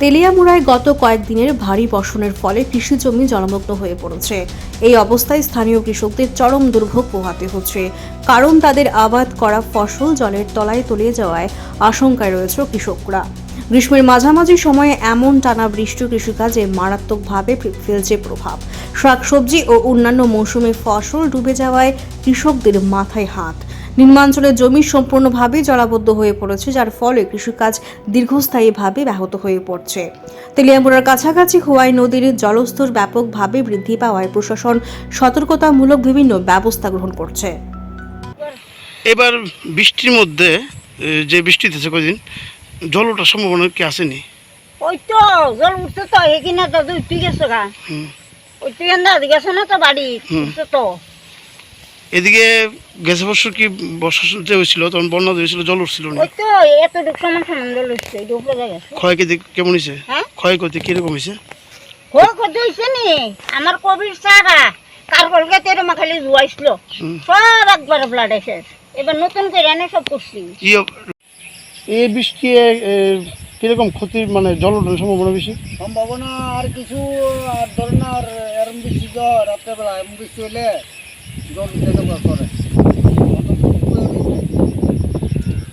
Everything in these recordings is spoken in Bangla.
তেলিয়ামুড়ায় গত কয়েকদিনের ভারী বর্ষণের ফলে কৃষি জমি জলমগ্ন হয়ে পড়েছে। এই অবস্থায় স্থানীয় কৃষকদের চরম দুর্ভোগ পোহাতে হচ্ছে। কারণ তাদের আবাদ করা ফসল জলের তলায় তলিয়ে যাওয়ায় আশঙ্কায় রয়েছে কৃষকরা। গ্রীষ্মের মাঝামাঝি সময়ে এমন টানা বৃষ্টি কৃষিকাজে মারাত্মকভাবে ফেলছে প্রভাব। শাকসবজি ও অন্যান্য মৌসুমে ফসল ডুবে যাওয়ায় কৃষকদের মাথায় হাত। নিম্নাঞ্চলের জমি সম্পূর্ণভাবে জলাবদ্ধ হয়ে পড়েছে যার ফলে কৃষিকাজ দীর্ঘস্থায়ীভাবে ব্যাহত হয়ে পড়ছে। তেলিয়ামুড়ার কাছাকাছি হোয়াই নদীর জলস্তর ব্যাপকভাবে বৃদ্ধি পাওয়ায় প্রশাসন সতর্কতামূলক বিভিন্ন ব্যবস্থা গ্রহণ করছে। এবার বৃষ্টির মধ্যে যে বৃষ্টি হতেছে কদিন জল ওঠার সম্ভাবনা কি আসেনি? ওই তো জল উঠছে তো এখানে তো তুই গেছো গা? হুম। ওই তুই গেছো না তো বাড়ি তো। এদিকে গেছে বছর কি বর্ষা যে হয়েছিল তখন বন্যা হয়েছিল জল উঠছিল না। ওই তো এতটুক সমান সমান জল উঠছে এই উপরে জায়গা ক্ষয়ক্ষতি কেমন হয়েছে? হ্যাঁ? ক্ষয়ক্ষতি কীরকম হয়েছে? কত হয়েছে নি আমার কবির সারা কার কলকে তেরো মা খালি জুয়াইছিল। সব একবার ব্লাড এসে। এবার নতুন করে এনে সব করছি। এই বৃষ্টি কীরকম ক্ষতির মানে জল ওঠার সম্ভাবনা বেশি? সম্ভাবনা আর কিছু আর ধরেন আর এরম বৃষ্টি তো রাত্রেবেলা এরম বৃষ্টি হলে জল করে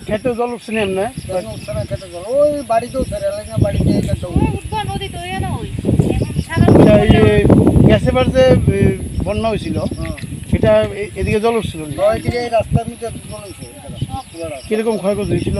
খেতে জল উঠছে না? এমনি উঠছে না খেতে জল ওই বাড়িতেও ছেড়ে লাগে বাড়িতে খেতে এই যে গেছে বার যে বন্যা হয়েছিল এটা এদিকে জল উঠছিল কীরকম ক্ষয়ক্ষতি হয়েছিল?